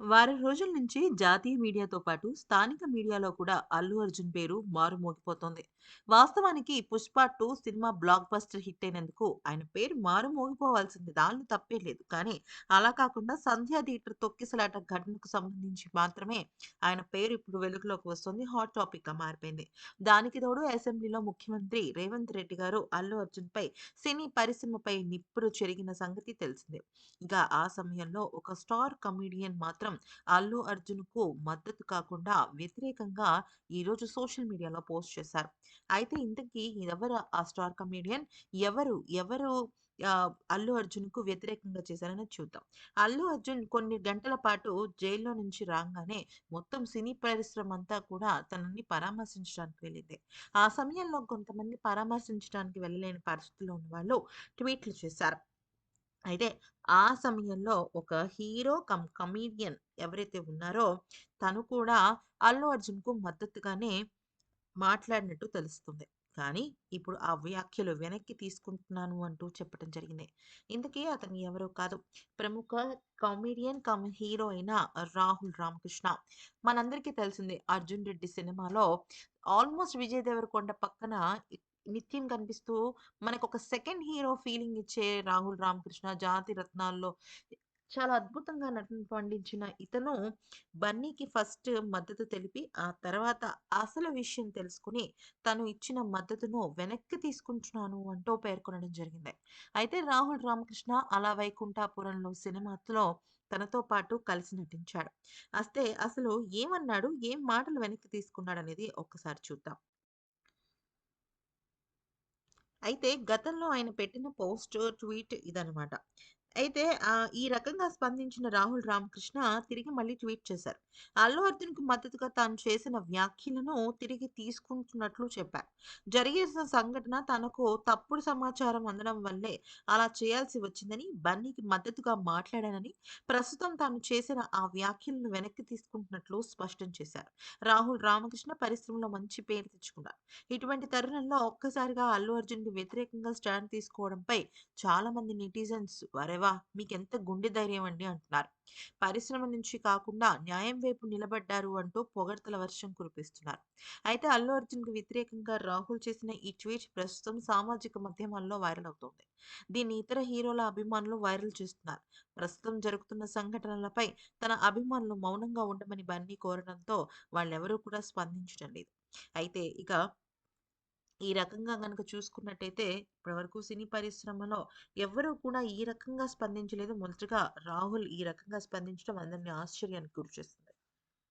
వారం రోజుల నుంచి జాతీయ మీడియాతో పాటు స్థానిక మీడియాలో కూడా అల్లు అర్జున్ పేరు మారుమోగిపోతోంది. వాస్తవానికి 'Pushpa two cinema blockbuster hit అయినందుకు ఆయన పేరు మారుమోగిపోవాల్సింది. దానిలో తప్పే లేదు. కానీ అలా కాకుండా సంధ్యా థియేటర్' తొక్కిసలాట ఘటనకు సంబంధించి మాత్రమే ఆయన పేరు ఇప్పుడు వెలుగులోకి వస్తుంది హాట్ టాపిక్గా మారిపోయింది. దానికి తోడు అసెంబ్లీలో ముఖ్యమంత్రి రేవంత్ రెడ్డి గారు అల్లు అర్జున్ పై సినీ పరిశ్రమపై నిప్పులు చెరిగిన సంగతి తెలిసిందే. ఇక ఆ సమయంలో ఒక స్టార్ కమెడియన్ మాత్రం అల్లు అర్జున్‌కు మద్దతు కాకుండా వ్యతిరేకంగా ఈరోజు సోషల్ మీడియాలో పోస్ట్ చేశారు. అయితే ఇంతకీ ఎవరు ఆ స్టార్ కమెడియన్? ఎవరు ఎవరు అల్లు అర్జున్కు వ్యతిరేకంగా చేశారని చూద్దాం. అల్లు అర్జున్ కొన్ని గంటల పాటు జైల్‌లో నుంచి రాగానే మొత్తం సినీ పరిశ్రమ అంతా కూడా తనని పరామర్శించడానికి వెళ్ళింది. ఆ సమయంలో కొంతమంది పరామర్శించడానికి వెళ్ళలేని పరిస్థితిలో ఉన్నవాళ్ళు ట్వీట్లు చేశారు. అయితే ఆ సమయంలో ఒక హీరో కమ్ కమెడియన్ ఎవరైతే ఉన్నారో తను కూడా అల్లు అర్జున్‌కు మద్దతుగానే మాట్లాడినట్టు తెలుస్తుంది. కానీ ఇప్పుడు ఆ వ్యాఖ్యలు వెనక్కి తీసుకుంటున్నాను అంటూ చెప్పడం జరిగింది. ఇందుకే అతను ఎవరో కాదు. ప్రముఖ కమెడియన్ కమ్ హీరో అయిన రాహుల్ రామకృష్ణ. మనందరికీ తెలిసిందే 'అర్జున్ రెడ్డి' సినిమాలో ఆల్మోస్ట్ విజయ్ దేవరకొండ పక్కన నిత్యం కనిపిస్తూ మనకు ఒక సెకండ్ హీరో ఫీలింగ్ ఇచ్చే రాహుల్ రామకృష్ణ జాతి రత్నాల్లో చాలా అద్భుతంగా నటన పండించిన ఇతను బన్నీకి ఫస్ట్ మద్దతు తెలిపి, ఆ తర్వాత అసలు విషయం తెలుసుకొని తను ఇచ్చిన మద్దతును వెనక్కి తీసుకుంటున్నాను అంటూ పేర్కొనడం జరిగింది. అయితే రాహుల్ రామకృష్ణ అలా వైకుంఠపురంలో' సినిమాలో తనతో పాటు కలిసి నటించాడు. అస్తే అసలు ఏమన్నాడు? ఏం మాటలు వెనక్కి తీసుకున్నాడు అనేది ఒక్కసారి చూద్దాం. అయితే గతంలో ఆయన పెట్టిన పోస్ట్, ట్వీట్ ఇదనమాట. అయితే ఈ రకంగా స్పందించిన రాహుల్ రామకృష్ణ తిరిగి మళ్ళీ ట్వీట్ చేశారు. అల్లు అర్జున్‌కు మద్దతుగా తాను చేసిన వ్యాఖ్యలను తిరిగి తీసుకుంటున్నట్లు చెప్పారు. జరిగిన సంఘటన తనకు తప్పుడు సమాచారం అందడం వల్లే అలా చేయాల్సి వచ్చిందని, బన్నీకి మద్దతుగా మాట్లాడానని, ప్రస్తుతం తాను చేసిన ఆ వ్యాఖ్యలను వెనక్కి తీసుకుంటున్నట్లు స్పష్టం చేశారు. రాహుల్ రామకృష్ణ పరిశ్రమలో మంచి పేరు తెచ్చుకున్నారు. ఇటువంటి తరుణంలో ఒక్కసారిగా అల్లు అర్జున్‌కి వ్యతిరేకంగా స్టాండ్ తీసుకోవడంపై చాలా మంది నెటిజన్స్ వరెవర్ వాహ్! మీకెంత గుండె ధైర్యం అండి" అంటున్నారు. పరిశ్రమ నుంచి కాకుండా న్యాయం వైపు నిలబడ్డారు అంటూ పొగడ్తల వర్షం కురిపిస్తున్నారు. అయితే అల్లు అర్జున్కు వ్యతిరేకంగా రాహుల్ చేసిన ఈ ట్వీట్ ప్రస్తుతం సామాజిక మాధ్యమాల్లో వైరల్ అవుతోంది. దీన్ని ఇతర హీరోల అభిమానులు వైరల్ చేస్తున్నారు. ప్రస్తుతం జరుగుతున్న సంఘటనలపై తన అభిమానులు మౌనంగా ఉండమని బన్నీ కోరడంతో వాళ్ళెవరూ కూడా స్పందించడం లేదు. అయితే ఇక ఈ రకంగా కనుక చూసుకున్నట్టయితే ఇప్పటివరకు సినీ పరిశ్రమలో ఎవ్వరూ కూడా ఈ రకంగా స్పందించలేదు. మొదటగా రాహుల్ ఈ రకంగా స్పందించడం అందరినీ ఆశ్చర్యానికి గురిచేస్తుంది.